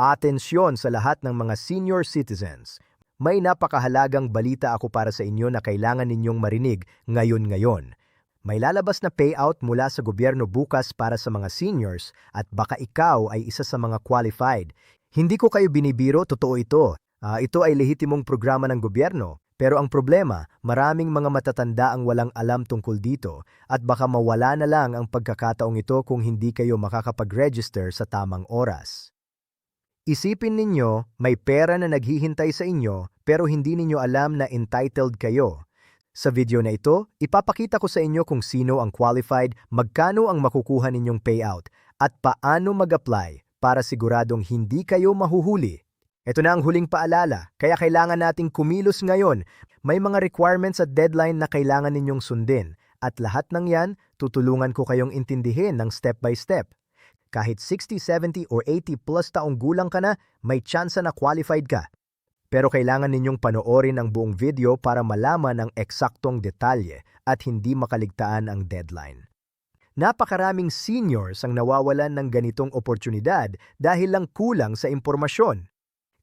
Atensyon sa lahat ng mga senior citizens. May napakahalagang balita ako para sa inyo na kailangan ninyong marinig ngayon-ngayon. May lalabas na payout mula sa gobyerno bukas para sa mga seniors at baka ikaw ay isa sa mga qualified. Hindi ko kayo binibiro, totoo ito. Ah, ito ay lehitimong programa ng gobyerno. Pero ang problema, maraming mga matatanda ang walang alam tungkol dito at baka mawala na lang ang pagkakataong ito kung hindi kayo makakapag-register sa tamang oras. Isipin ninyo, may pera na naghihintay sa inyo pero hindi ninyo alam na entitled kayo. Sa video na ito, ipapakita ko sa inyo kung sino ang qualified, magkano ang makukuha ninyong payout, at paano mag-apply para siguradong hindi kayo mahuhuli. Ito na ang huling paalala, kaya kailangan nating kumilos ngayon. May mga requirements at deadline na kailangan ninyong sundin, at lahat ng yan, tutulungan ko kayong intindihin ng step by step. Kahit 60, 70 or 80 plus taong gulang ka na, may tsansa na qualified ka. Pero kailangan ninyong panoorin ang buong video para malaman ang eksaktong detalye at hindi makaligtaan ang deadline. Napakaraming seniors ang nawawalan ng ganitong oportunidad dahil lang kulang sa impormasyon.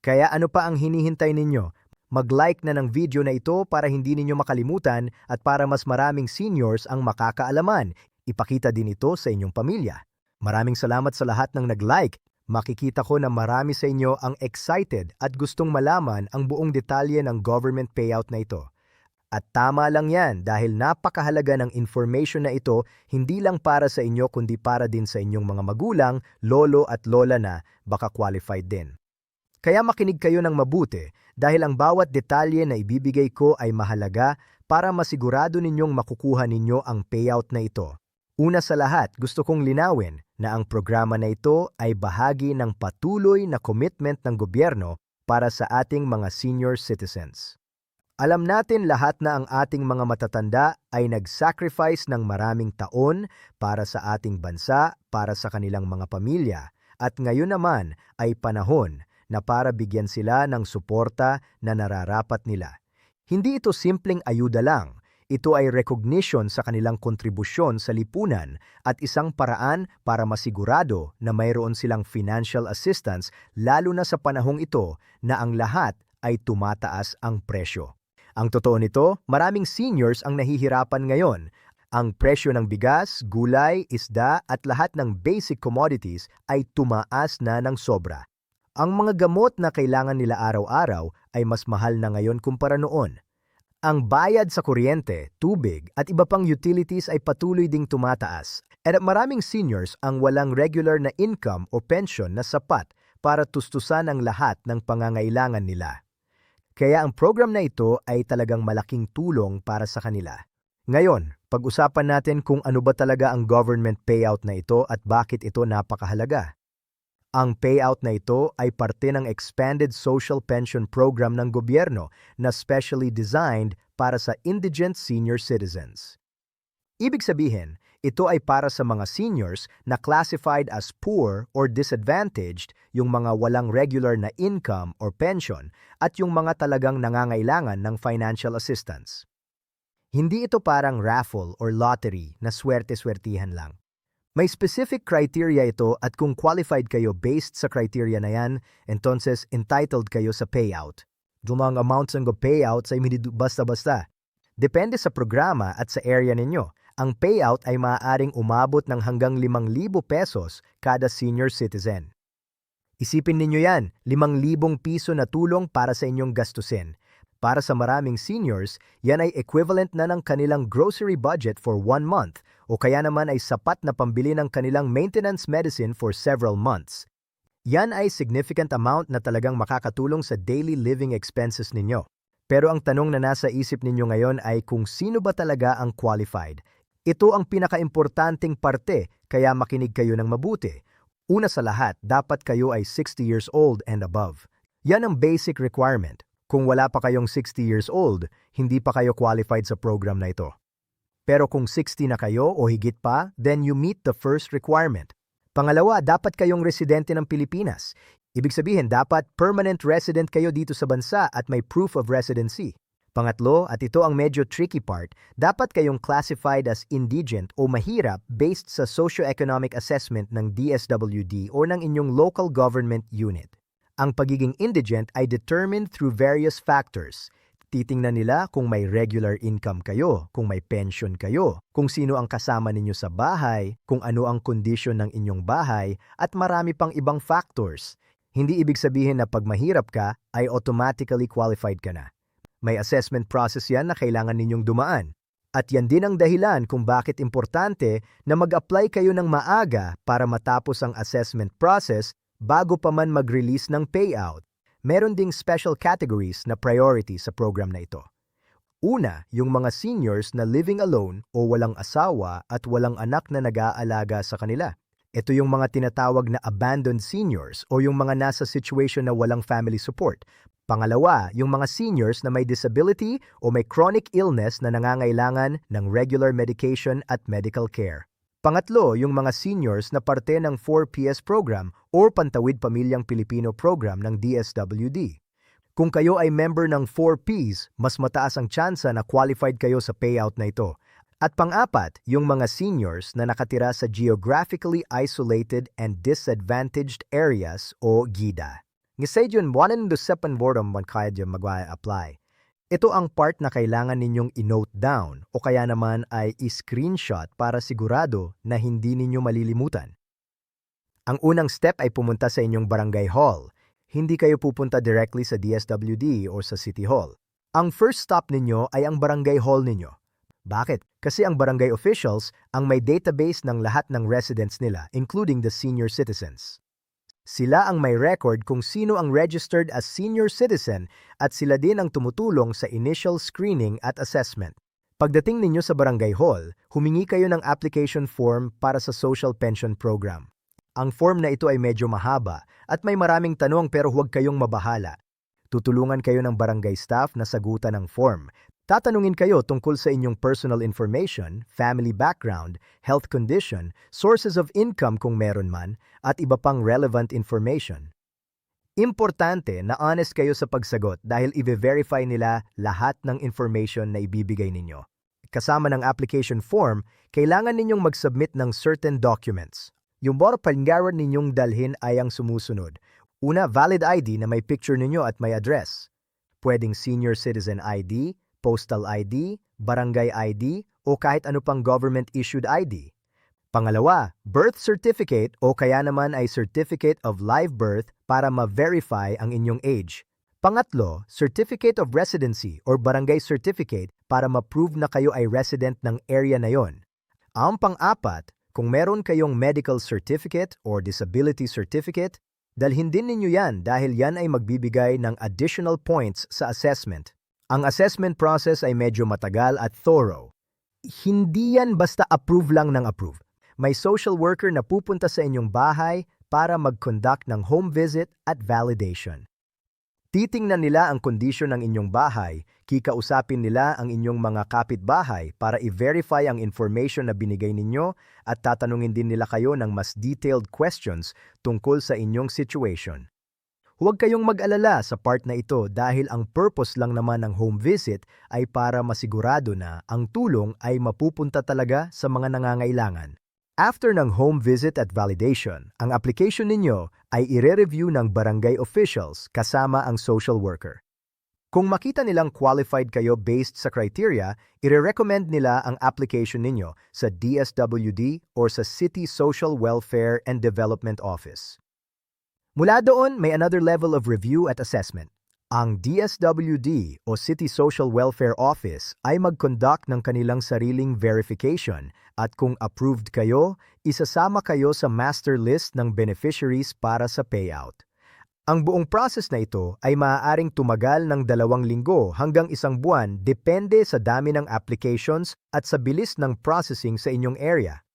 Kaya ano pa ang hinihintay ninyo? Mag-like na ng video na ito para hindi ninyo makalimutan at para mas maraming seniors ang makakaalaman. Ipakita din ito sa inyong pamilya. Maraming salamat sa lahat ng nag-like. Makikita ko na marami sa inyo ang excited at gustong malaman ang buong detalye ng government payout na ito. At tama lang yan dahil napakahalaga ng information na ito hindi lang para sa inyo kundi para din sa inyong mga magulang, lolo at lola na baka qualified din. Kaya makinig kayo ng mabuti dahil ang bawat detalye na ibibigay ko ay mahalaga para masigurado ninyong makukuha ninyo ang payout na ito. Una sa lahat, gusto kong linawin na ang programa na ito ay bahagi ng patuloy na commitment ng gobyerno para sa ating mga senior citizens. Alam natin lahat na ang ating mga matatanda ay nag-sacrifice ng maraming taon para sa ating bansa, para sa kanilang mga pamilya, at ngayon naman ay panahon na para bigyan sila ng suporta na nararapat nila. Hindi ito simpleng ayuda lang, ito ay recognition sa kanilang kontribusyon sa lipunan at isang paraan para masigurado na mayroon silang financial assistance lalo na sa panahong ito na ang lahat ay tumataas ang presyo. Ang totoo nito, maraming seniors ang nahihirapan ngayon. Ang presyo ng bigas, gulay, isda at lahat ng basic commodities ay tumaas na ng sobra. Ang mga gamot na kailangan nila araw-araw ay mas mahal na ngayon kumpara noon. Ang bayad sa kuryente, tubig at iba pang utilities ay patuloy ding tumataas. At maraming seniors ang walang regular na income o pension na sapat para tustusan ang lahat ng pangangailangan nila. Kaya ang program na ito ay talagang malaking tulong para sa kanila. Ngayon, pag-usapan natin kung ano ba talaga ang government payout na ito at bakit ito napakahalaga. Ang payout na ito ay parte ng Expanded Social Pension Program ng gobyerno na specially designed para sa indigent senior citizens. Ibig sabihin, ito ay para sa mga seniors na classified as poor or disadvantaged, yung mga walang regular na income or pension, at yung mga talagang nangangailangan ng financial assistance. Hindi ito parang raffle or lottery na swerte-swertihan lang. May specific criteria ito at kung qualified kayo based sa criteria na yan, entonces entitled kayo sa payout. Dumang amounts ng payouts ay hindi basta-basta. Depende sa programa at sa area ninyo ang payout ay maaaring umabot ng hanggang 5,000 pesos kada senior citizen. Isipin ninyo yan, 5,000 piso na tulong para sa inyong gastusin. Para sa maraming seniors, yan ay equivalent na ng kanilang grocery budget for one month o kaya naman ay sapat na pambili ng kanilang maintenance medicine for several months. Yan ay significant amount na talagang makakatulong sa daily living expenses ninyo. Pero ang tanong na nasa isip ninyo ngayon ay kung sino ba talaga ang qualified ito ang pinakaimportanteng parte kaya makinig kayo ng mabuti. Una sa lahat, dapat kayo ay 60 years old and above. Yan ang basic requirement. Kung wala pa kayong 60 years old, hindi pa kayo qualified sa program na ito. Pero kung 60 na kayo o higit pa, then you meet the first requirement. Pangalawa, dapat kayong residente ng Pilipinas. Ibig sabihin, dapat permanent resident kayo dito sa bansa at may proof of residency. Pangatlo, at ito ang medyo tricky part, dapat kayong classified as indigent o mahirap based sa socio-economic assessment ng DSWD o ng inyong local government unit. Ang pagiging indigent ay determined through various factors. Titingnan nila kung may regular income kayo, kung may pension kayo, kung sino ang kasama ninyo sa bahay, kung ano ang kondisyon ng inyong bahay, at marami pang ibang factors. Hindi ibig sabihin na pag mahirap ka, ay automatically qualified ka na. May assessment process yan na kailangan ninyong dumaan. At yan din ang dahilan kung bakit importante na mag-apply kayo ng maaga para matapos ang assessment process bago pa man mag-release ng payout meron ding special categories na priority sa program na ito. Una, yung mga seniors na living alone o walang asawa at walang anak na nag-aalaga sa kanila. Ito yung mga tinatawag na abandoned seniors o yung mga nasa situation na walang family support. Pangalawa, yung mga seniors na may disability o may chronic illness na nangangailangan ng regular medication at medical care. Pangatlo, yung mga seniors na parte ng 4PS program o Pantawid Pamilyang Pilipino program ng DSWD. Kung kayo ay member ng 4Ps, mas mataas ang tsansa na qualified kayo sa payout na ito. At pang-apat, yung mga seniors na nakatira sa Geographically Isolated and Disadvantaged Areas o GIDA. Ngisay dyan, wanan do sepan boredom man kaya dyan mag-apply. Ito ang part na kailangan ninyong i-note down o kaya naman ay i-screenshot para sigurado na hindi ninyo malilimutan. Ang unang step ay pumunta sa inyong barangay hall. Hindi kayo pupunta directly sa DSWD o sa City Hall. Ang first stop ninyo ay ang barangay hall ninyo. Bakit? Kasi ang barangay officials ang may database ng lahat ng residents nila including the senior citizens. Sila ang may record kung sino ang registered as senior citizen at sila din ang tumutulong sa initial screening at assessment. Pagdating ninyo sa barangay hall, humingi kayo ng application form para sa social pension program. Ang form na ito ay medyo mahaba at may maraming tanong pero huwag kayong mabahala. Tutulungan kayo ng barangay staff na sagutan ng form Tatanungin kayo tungkol sa inyong personal information, family background, health condition, sources of income kung meron man, at iba pang relevant information. Importante na honest kayo sa pagsagot dahil i-verify nila lahat ng information na ibibigay ninyo. Kasama ng application form, kailangan ninyong mag-submit ng certain documents. Yung bora palinggaran ninyong dalhin ay ang sumusunod. Una, valid ID na may picture ninyo at may address. Pwedeng senior citizen ID, postal ID, barangay ID, o kahit ano pang government-issued ID. Pangalawa, birth certificate o kaya naman ay certificate of live birth para ma-verify ang inyong age. Pangatlo, certificate of residency or barangay certificate para ma-prove na kayo ay resident ng area na yon. Ang pang-apat, kung meron kayong medical certificate or disability certificate, dalhin din ninyo yan dahil yan ay magbibigay ng additional points sa assessment. Ang assessment process ay medyo matagal at thorough. Hindi yan basta approve lang ng approve. May social worker na pupunta sa inyong bahay para mag-conduct ng home visit at validation. Titingnan nila ang kondisyon ng inyong bahay, kikausapin nila ang inyong mga kapitbahay para i-verify ang information na binigay ninyo at tatanungin din nila kayo ng mas detailed questions tungkol sa inyong situation. Huwag kayong mag-alala sa part na ito dahil ang purpose lang naman ng home visit ay para masigurado na ang tulong ay mapupunta talaga sa mga nangangailangan. After ng home visit at validation, ang application ninyo ay ire-review ng barangay officials kasama ang social worker. Kung makita nilang qualified kayo based sa criteria, ire-recommend nila ang application ninyo sa DSWD or sa City Social Welfare and Development Office. Mula doon, may another level of review at assessment. Ang DSWD o City Social Welfare Office ay mag-conduct ng kanilang sariling verification at kung approved kayo, isasama kayo sa master list ng beneficiaries para sa payout. Ang buong process na ito ay maaaring tumagal ng dalawang linggo hanggang isang buwan depende sa dami ng applications at sa bilis ng processing sa inyong area.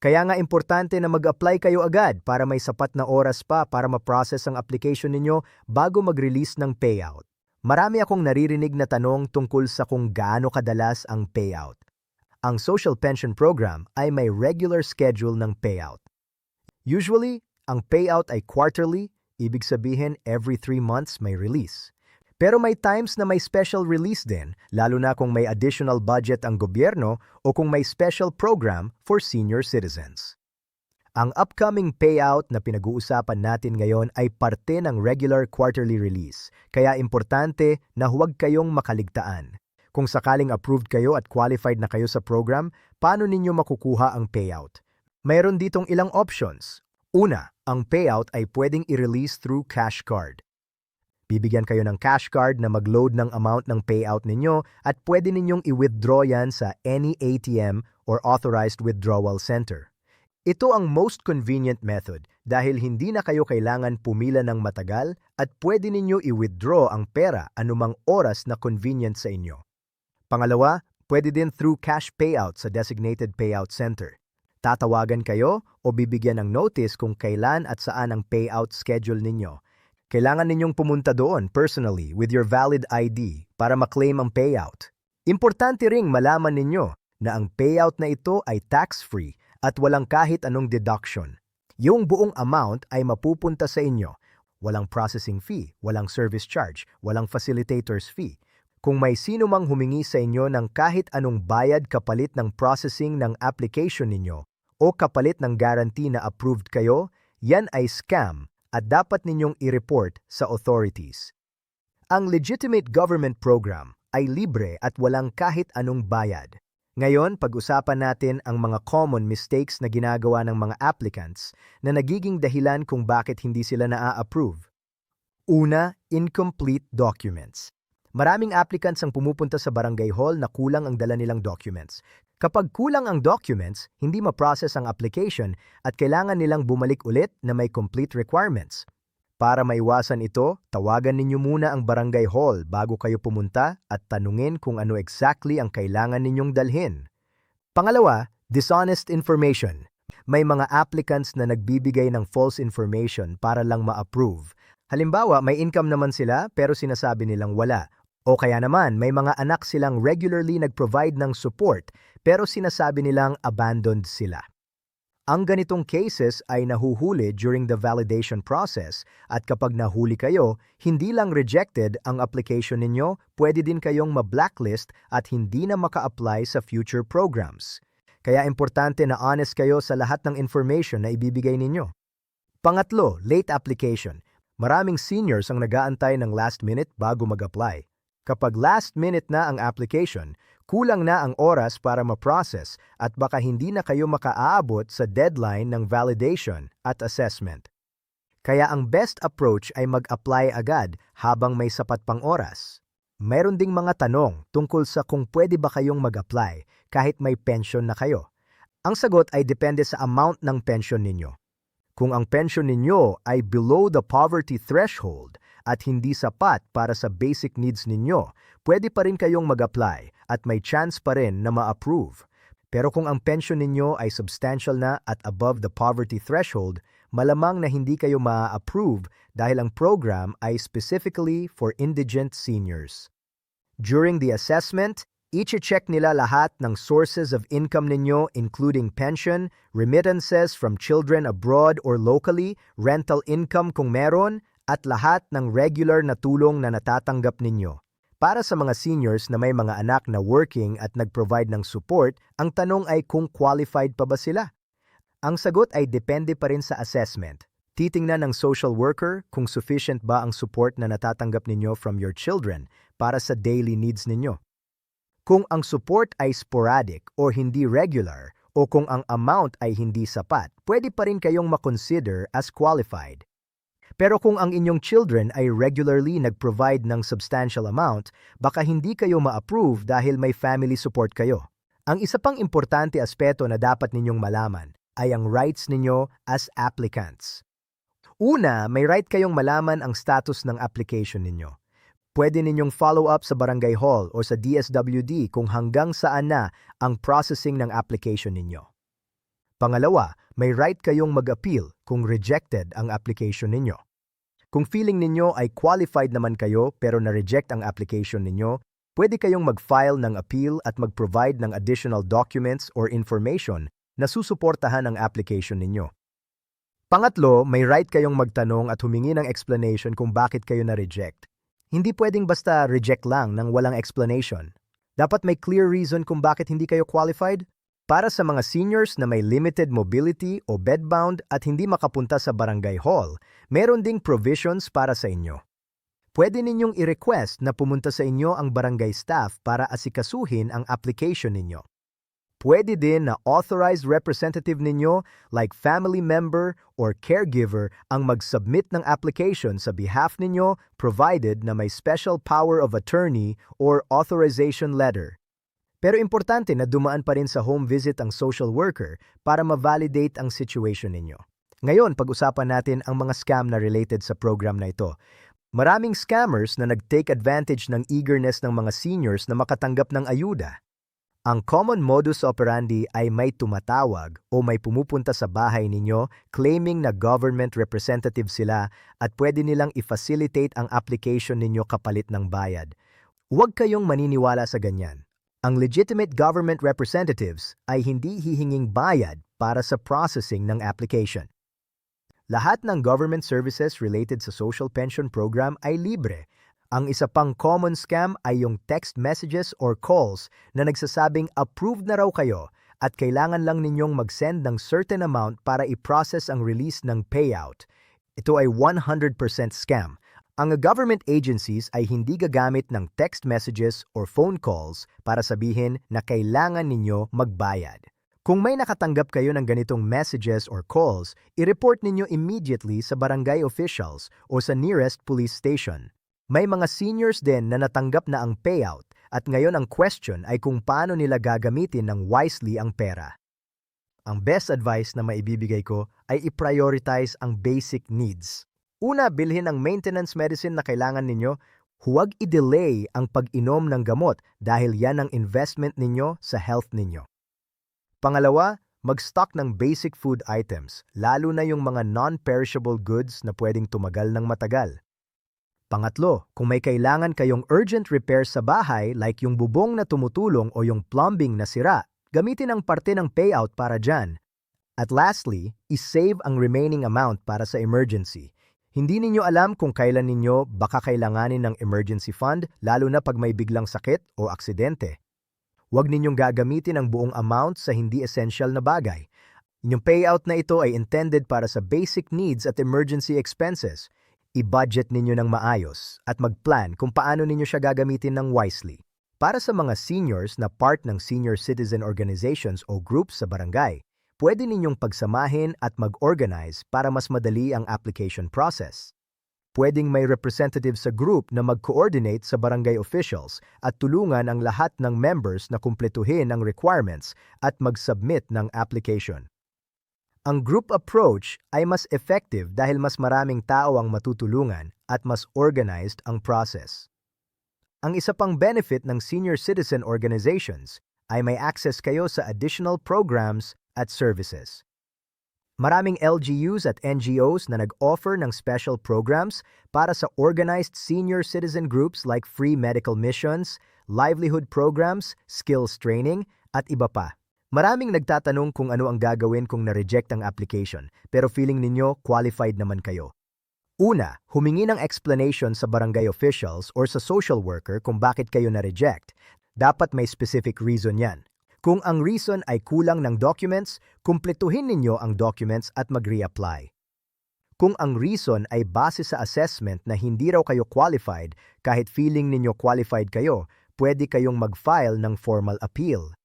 Kaya nga importante na mag-apply kayo agad para may sapat na oras pa para ma-process ang application ninyo bago mag-release ng payout. Marami akong naririnig na tanong tungkol sa kung gaano kadalas ang payout. Ang social pension program ay may regular schedule ng payout. Usually, ang payout ay quarterly, ibig sabihin every 3 months may release. Pero may times na may special release din, lalo na kung may additional budget ang gobyerno o kung may special program for senior citizens. Ang upcoming payout na pinag-uusapan natin ngayon ay parte ng regular quarterly release, kaya importante na huwag kayong makaligtaan. Kung sakaling approved kayo at qualified na kayo sa program, paano ninyo makukuha ang payout? Mayroon ditong ilang options. Una, ang payout ay pwedeng i-release through cash card. Bibigyan kayo ng cash card na mag-load ng amount ng payout ninyo at pwede ninyong i-withdraw yan sa any ATM or authorized withdrawal center. Ito ang most convenient method dahil hindi na kayo kailangan pumila ng matagal at pwede ninyo i-withdraw ang pera anumang oras na convenient sa inyo. Pangalawa, pwede din through cash payout sa designated payout center. Tatawagan kayo o bibigyan ng notice kung kailan at saan ang payout schedule ninyo. Kailangan ninyong pumunta doon personally with your valid ID para maklaim ang payout. Importante ring malaman ninyo na ang payout na ito ay tax-free at walang kahit anong deduction. Yung buong amount ay mapupunta sa inyo. Walang processing fee, walang service charge, walang facilitator's fee. Kung may sino mang humingi sa inyo ng kahit anong bayad kapalit ng processing ng application ninyo o kapalit ng guarantee na approved kayo, yan ay scam at dapat ninyong i-report sa authorities. Ang legitimate government program ay libre at walang kahit anong bayad. Ngayon, pag-usapan natin ang mga common mistakes na ginagawa ng mga applicants na nagiging dahilan kung bakit hindi sila naa-approve. Una, incomplete documents. Maraming applicants ang pumupunta sa barangay hall na kulang ang dala nilang documents. Kapag kulang ang documents, hindi ma-process ang application at kailangan nilang bumalik ulit na may complete requirements. Para maiwasan ito, tawagan ninyo muna ang barangay hall bago kayo pumunta at tanungin kung ano exactly ang kailangan ninyong dalhin. Pangalawa, dishonest information. May mga applicants na nagbibigay ng false information para lang ma-approve. Halimbawa, may income naman sila pero sinasabi nilang wala. O kaya naman, may mga anak silang regularly nag-provide ng support pero sinasabi nilang abandoned sila. Ang ganitong cases ay nahuhuli during the validation process at kapag nahuli kayo, hindi lang rejected ang application ninyo, pwede din kayong ma-blacklist at hindi na maka-apply sa future programs. Kaya importante na honest kayo sa lahat ng information na ibibigay ninyo. Pangatlo, late application. Maraming seniors ang nagaantay ng last minute bago mag-apply. Kapag last minute na ang application, kulang na ang oras para ma-process at baka hindi na kayo makaaabot sa deadline ng validation at assessment. Kaya ang best approach ay mag-apply agad habang may sapat pang oras. Mayroon ding mga tanong tungkol sa kung pwede ba kayong mag-apply kahit may pension na kayo. Ang sagot ay depende sa amount ng pension ninyo. Kung ang pension ninyo ay below the poverty threshold at hindi sapat para sa basic needs ninyo, pwede pa rin kayong mag-apply at may chance pa rin na ma-approve. Pero kung ang pension ninyo ay substantial na at above the poverty threshold, malamang na hindi kayo ma-approve dahil ang program ay specifically for indigent seniors. During the assessment, i-check nila lahat ng sources of income ninyo including pension, remittances from children abroad or locally, rental income kung meron, at lahat ng regular na tulong na natatanggap ninyo. Para sa mga seniors na may mga anak na working at nag-provide ng support, ang tanong ay kung qualified pa ba sila. Ang sagot ay depende pa rin sa assessment. Titingnan ng social worker kung sufficient ba ang support na natatanggap ninyo from your children para sa daily needs ninyo. Kung ang support ay sporadic o hindi regular, o kung ang amount ay hindi sapat, pwede pa rin kayong makonsider as qualified. Pero kung ang inyong children ay regularly nag-provide ng substantial amount, baka hindi kayo ma-approve dahil may family support kayo. Ang isa pang importante aspeto na dapat ninyong malaman ay ang rights ninyo as applicants. Una, may right kayong malaman ang status ng application ninyo. Pwede ninyong follow up sa barangay hall o sa DSWD kung hanggang saan na ang processing ng application ninyo. Pangalawa, may right kayong mag-appeal kung rejected ang application ninyo. Kung feeling ninyo ay qualified naman kayo pero na-reject ang application ninyo, pwede kayong mag-file ng appeal at mag-provide ng additional documents or information na susuportahan ang application ninyo. Pangatlo, may right kayong magtanong at humingi ng explanation kung bakit kayo na-reject. Hindi pwedeng basta reject lang ng walang explanation. Dapat may clear reason kung bakit hindi kayo qualified. Para sa mga seniors na may limited mobility o bedbound at hindi makapunta sa barangay hall, meron ding provisions para sa inyo. Pwede ninyong i-request na pumunta sa inyo ang barangay staff para asikasuhin ang application ninyo. Pwede din na authorized representative ninyo like family member or caregiver ang mag-submit ng application sa behalf ninyo provided na may special power of attorney or authorization letter. Pero importante na dumaan pa rin sa home visit ang social worker para ma-validate ang situation ninyo. Ngayon, pag-usapan natin ang mga scam na related sa program na ito. Maraming scammers na nag-take advantage ng eagerness ng mga seniors na makatanggap ng ayuda. Ang common modus operandi ay may tumatawag o may pumupunta sa bahay ninyo claiming na government representative sila at pwede nilang i-facilitate ang application ninyo kapalit ng bayad. Huwag kayong maniniwala sa ganyan. Ang legitimate government representatives ay hindi hihinging bayad para sa processing ng application. Lahat ng government services related sa social pension program ay libre. Ang isa pang common scam ay yung text messages or calls na nagsasabing approved na raw kayo at kailangan lang ninyong mag-send ng certain amount para i-process ang release ng payout. Ito ay 100% scam ang government agencies ay hindi gagamit ng text messages or phone calls para sabihin na kailangan ninyo magbayad. Kung may nakatanggap kayo ng ganitong messages or calls, i-report ninyo immediately sa barangay officials o sa nearest police station. May mga seniors din na natanggap na ang payout at ngayon ang question ay kung paano nila gagamitin ng wisely ang pera. Ang best advice na maibibigay ko ay i-prioritize ang basic needs. Una, bilhin ang maintenance medicine na kailangan ninyo. Huwag i-delay ang pag-inom ng gamot dahil yan ang investment ninyo sa health ninyo. Pangalawa, mag-stock ng basic food items, lalo na yung mga non-perishable goods na pwedeng tumagal ng matagal. Pangatlo, kung may kailangan kayong urgent repairs sa bahay like yung bubong na tumutulong o yung plumbing na sira, gamitin ang parte ng payout para dyan. At lastly, isave ang remaining amount para sa emergency. Hindi ninyo alam kung kailan ninyo baka kailanganin ng emergency fund lalo na pag may biglang sakit o aksidente. Huwag ninyong gagamitin ang buong amount sa hindi essential na bagay. Inyong payout na ito ay intended para sa basic needs at emergency expenses. I-budget ninyo ng maayos at mag-plan kung paano ninyo siya gagamitin ng wisely. Para sa mga seniors na part ng senior citizen organizations o groups sa barangay, pwede ninyong pagsamahin at mag-organize para mas madali ang application process. Pwedeng may representative sa group na mag-coordinate sa barangay officials at tulungan ang lahat ng members na kumpletuhin ang requirements at mag-submit ng application. Ang group approach ay mas effective dahil mas maraming tao ang matutulungan at mas organized ang process. Ang isa pang benefit ng senior citizen organizations ay may access kayo sa additional programs at services. Maraming LGUs at NGOs na nag-offer ng special programs para sa organized senior citizen groups like free medical missions, livelihood programs, skills training, at iba pa. Maraming nagtatanong kung ano ang gagawin kung na-reject ang application, pero feeling ninyo qualified naman kayo. Una, humingi ng explanation sa barangay officials or sa social worker kung bakit kayo na-reject. Dapat may specific reason yan. Kung ang reason ay kulang ng documents, kumpletuhin ninyo ang documents at mag-reapply. Kung ang reason ay base sa assessment na hindi raw kayo qualified, kahit feeling ninyo qualified kayo, pwede kayong mag-file ng formal appeal.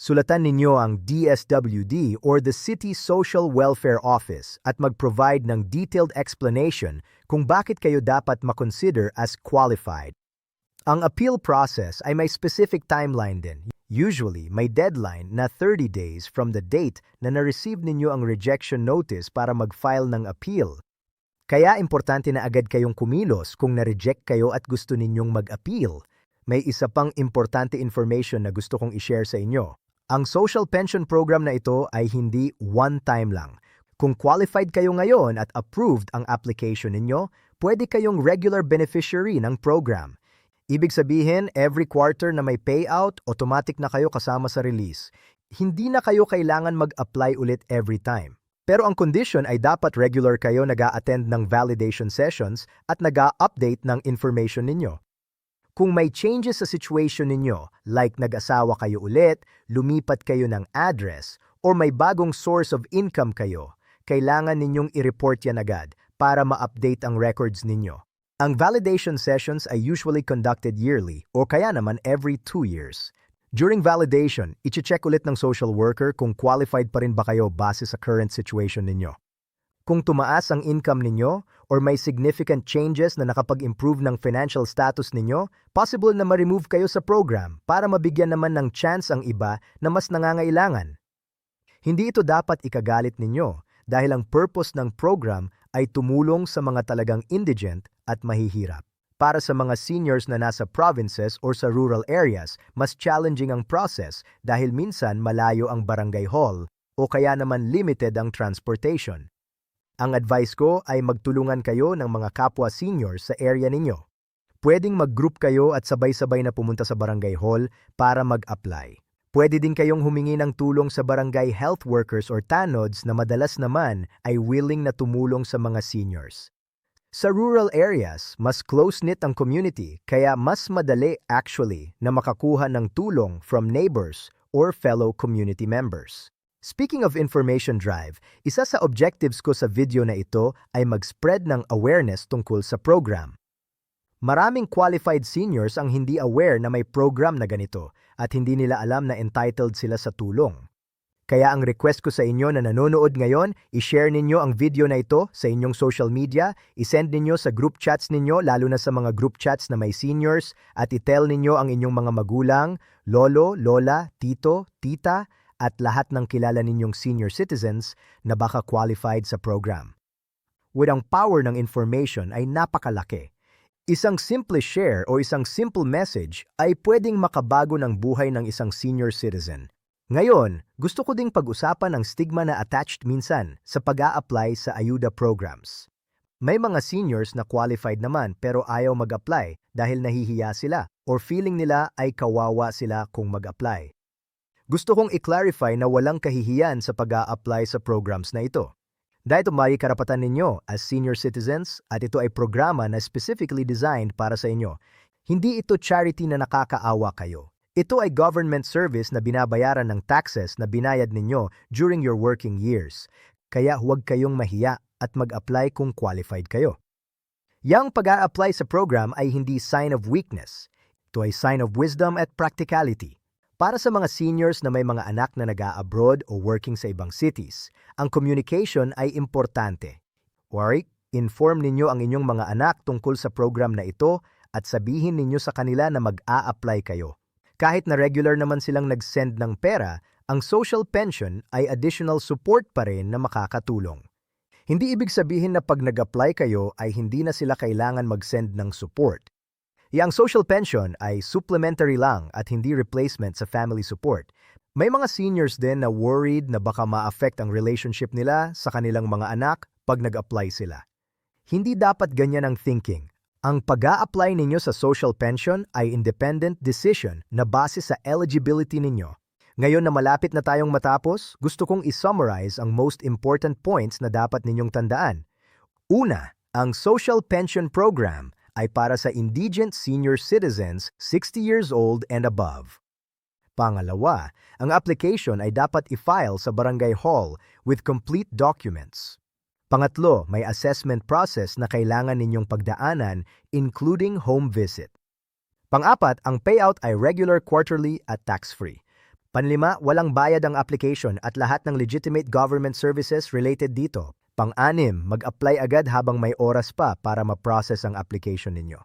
Sulatan ninyo ang DSWD or the City Social Welfare Office at mag-provide ng detailed explanation kung bakit kayo dapat makonsider as qualified. Ang appeal process ay may specific timeline din. Usually, may deadline na 30 days from the date na na-receive ninyo ang rejection notice para mag-file ng appeal. Kaya importante na agad kayong kumilos kung na-reject kayo at gusto ninyong mag-appeal. May isa pang importante information na gusto kong i-share sa inyo. Ang social pension program na ito ay hindi one time lang. Kung qualified kayo ngayon at approved ang application ninyo, pwede kayong regular beneficiary ng program. Ibig sabihin, every quarter na may payout, automatic na kayo kasama sa release. Hindi na kayo kailangan mag-apply ulit every time. Pero ang condition ay dapat regular kayo nag attend ng validation sessions at nag update ng information ninyo. Kung may changes sa situation ninyo, like nag-asawa kayo ulit, lumipat kayo ng address, or may bagong source of income kayo, kailangan ninyong i-report yan agad para ma-update ang records ninyo. Ang validation sessions ay usually conducted yearly o kaya naman every two years. During validation, iche-check ulit ng social worker kung qualified pa rin ba kayo base sa current situation ninyo. Kung tumaas ang income ninyo or may significant changes na nakapag-improve ng financial status ninyo, possible na ma-remove kayo sa program para mabigyan naman ng chance ang iba na mas nangangailangan. Hindi ito dapat ikagalit ninyo dahil ang purpose ng program ay tumulong sa mga talagang indigent at mahihirap. Para sa mga seniors na nasa provinces or sa rural areas, mas challenging ang process dahil minsan malayo ang barangay hall o kaya naman limited ang transportation. Ang advice ko ay magtulungan kayo ng mga kapwa seniors sa area ninyo. Pwedeng mag-group kayo at sabay-sabay na pumunta sa barangay hall para mag-apply. Pwede din kayong humingi ng tulong sa barangay health workers or tanods na madalas naman ay willing na tumulong sa mga seniors. Sa rural areas, mas close-knit ang community kaya mas madali actually na makakuha ng tulong from neighbors or fellow community members. Speaking of information drive, isa sa objectives ko sa video na ito ay mag-spread ng awareness tungkol sa program. Maraming qualified seniors ang hindi aware na may program na ganito at hindi nila alam na entitled sila sa tulong. Kaya ang request ko sa inyo na nanonood ngayon, i-share ninyo ang video na ito sa inyong social media, i-send ninyo sa group chats ninyo lalo na sa mga group chats na may seniors at i-tell ninyo ang inyong mga magulang, lolo, lola, tito, tita, at lahat ng kilala ninyong senior citizens na baka qualified sa program. With ang power ng information ay napakalaki. Isang simple share o isang simple message ay pwedeng makabago ng buhay ng isang senior citizen. Ngayon, gusto ko ding pag-usapan ang stigma na attached minsan sa pag apply sa ayuda programs. May mga seniors na qualified naman pero ayaw mag-apply dahil nahihiya sila or feeling nila ay kawawa sila kung mag-apply. Gusto kong i-clarify na walang kahihiyan sa pag apply sa programs na ito. Dahil may karapatan ninyo as senior citizens at ito ay programa na specifically designed para sa inyo. Hindi ito charity na nakakaawa kayo. Ito ay government service na binabayaran ng taxes na binayad ninyo during your working years. Kaya huwag kayong mahiya at mag-apply kung qualified kayo. Yang pag apply sa program ay hindi sign of weakness. Ito ay sign of wisdom at practicality. Para sa mga seniors na may mga anak na nag-a-abroad o working sa ibang cities, ang communication ay importante. Warwick, inform ninyo ang inyong mga anak tungkol sa program na ito at sabihin ninyo sa kanila na mag-a-apply kayo. Kahit na regular naman silang nag-send ng pera, ang social pension ay additional support pa rin na makakatulong. Hindi ibig sabihin na pag nag-apply kayo ay hindi na sila kailangan mag-send ng support. Yang social pension ay supplementary lang at hindi replacement sa family support. May mga seniors din na worried na baka ma-affect ang relationship nila sa kanilang mga anak pag nag-apply sila. Hindi dapat ganyan ang thinking. Ang pag apply ninyo sa social pension ay independent decision na base sa eligibility ninyo. Ngayon na malapit na tayong matapos, gusto kong i-summarize ang most important points na dapat ninyong tandaan. Una, ang Social Pension Program ay para sa indigent senior citizens 60 years old and above. Pangalawa, ang application ay dapat i-file sa barangay hall with complete documents. Pangatlo, may assessment process na kailangan ninyong pagdaanan including home visit. Pangapat, ang payout ay regular quarterly at tax-free. Panlima, walang bayad ang application at lahat ng legitimate government services related dito. Pang-anim, mag-apply agad habang may oras pa para ma-process ang application ninyo.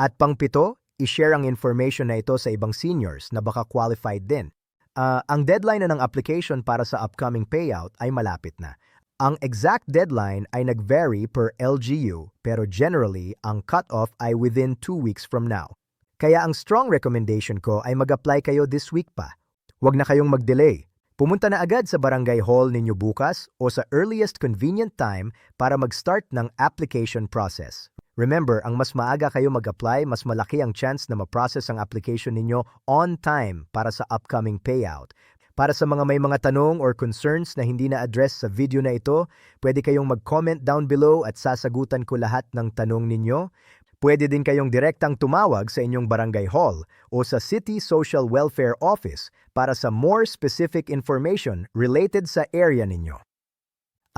At pang-pito, i-share ang information na ito sa ibang seniors na baka qualified din. Uh, ang deadline na ng application para sa upcoming payout ay malapit na. Ang exact deadline ay nag-vary per LGU pero generally ang cut-off ay within 2 weeks from now. Kaya ang strong recommendation ko ay mag-apply kayo this week pa. Huwag na kayong mag-delay Pumunta na agad sa barangay hall ninyo bukas o sa earliest convenient time para mag-start ng application process. Remember, ang mas maaga kayo mag-apply, mas malaki ang chance na ma-process ang application ninyo on time para sa upcoming payout. Para sa mga may mga tanong or concerns na hindi na-address sa video na ito, pwede kayong mag-comment down below at sasagutan ko lahat ng tanong ninyo. Pwede din kayong direktang tumawag sa inyong barangay hall o sa City Social Welfare Office para sa more specific information related sa area ninyo.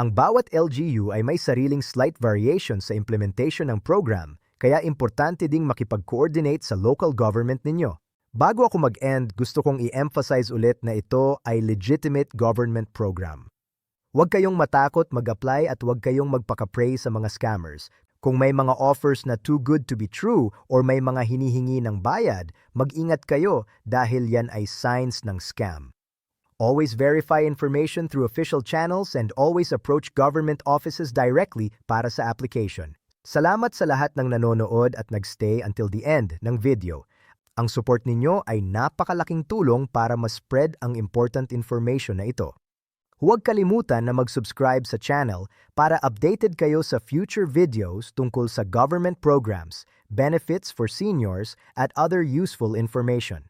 Ang bawat LGU ay may sariling slight variation sa implementation ng program, kaya importante ding makipag-coordinate sa local government ninyo. Bago ako mag-end, gusto kong i-emphasize ulit na ito ay legitimate government program. Huwag kayong matakot mag-apply at huwag kayong magpaka-pray sa mga scammers. Kung may mga offers na too good to be true or may mga hinihingi ng bayad, mag-ingat kayo dahil yan ay signs ng scam. Always verify information through official channels and always approach government offices directly para sa application. Salamat sa lahat ng nanonood at nagstay until the end ng video. Ang support ninyo ay napakalaking tulong para ma-spread ang important information na ito. Huwag kalimutan na mag-subscribe sa channel para updated kayo sa future videos tungkol sa government programs, benefits for seniors, at other useful information.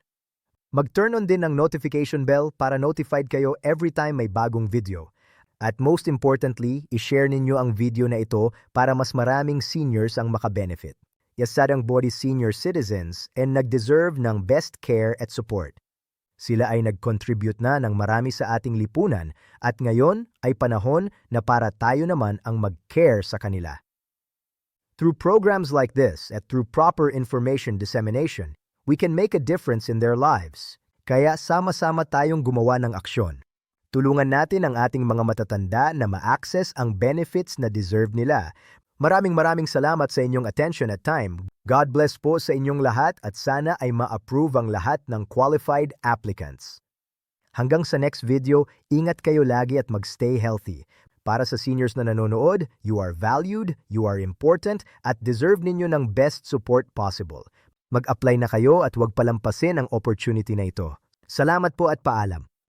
Mag-turn on din ang notification bell para notified kayo every time may bagong video. At most importantly, i-share ninyo ang video na ito para mas maraming seniors ang makabenefit. Yasadang body senior citizens and nag-deserve ng best care at support. Sila ay nag-contribute na ng marami sa ating lipunan at ngayon ay panahon na para tayo naman ang mag-care sa kanila. Through programs like this at through proper information dissemination, we can make a difference in their lives. Kaya sama-sama tayong gumawa ng aksyon. Tulungan natin ang ating mga matatanda na ma-access ang benefits na deserve nila. Maraming maraming salamat sa inyong attention at time. God bless po sa inyong lahat at sana ay ma-approve ang lahat ng qualified applicants. Hanggang sa next video, ingat kayo lagi at magstay healthy. Para sa seniors na nanonood, you are valued, you are important, at deserve ninyo ng best support possible. Mag-apply na kayo at huwag palampasin ang opportunity na ito. Salamat po at paalam.